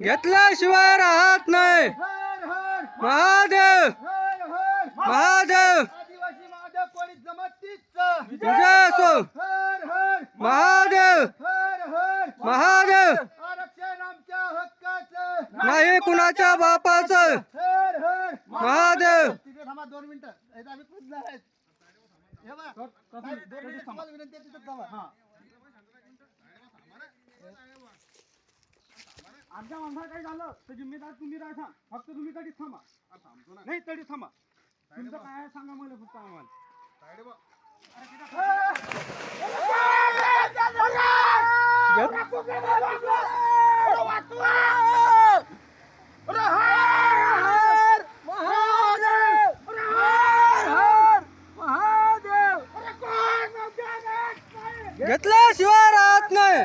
घेतल्याशिवाय राहत नाही. हर हर महादेव! महादेव! आदिवासी महादेव कोळी जमातीच विजय असो. हर हर. महादेव! हर हर. महादेव! नाही कुणाच्या बापाचं. हर हर. महादेव! दोन मिनिटं. इथं आमच्या माणसाला काही झालं तर जिम्मेदार तुम्ही राहा. फक्त तुम्ही तडीच थांबा. नाही तडीच थांबा. तुमचं काय आहे सांगा मला फक्त आम्हाला. घेतल्याशिवाय राहत नाही.